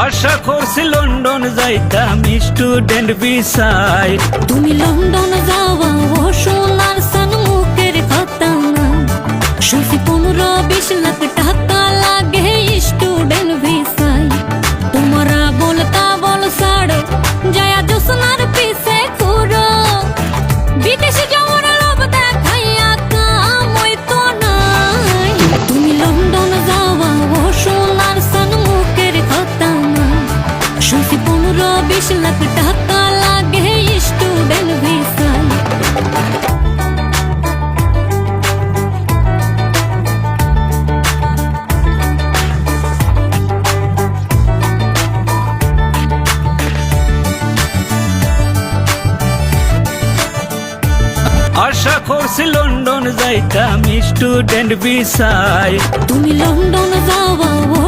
আশা করছি লন্ডন যাইতাম স্টুডেন্ট বিষয় তুমি লন্ডন যাওয়া ও সোনার সন্মুখের কথা না পনেরো, বিশ লাখ লাখ টাকা লাগে স্টুডেন্ট ভিসায় আশা করছি লন্ডন যাইতাম স্টুডেন্ট ভিসায় তুমি লন্ডন যাওয়া ও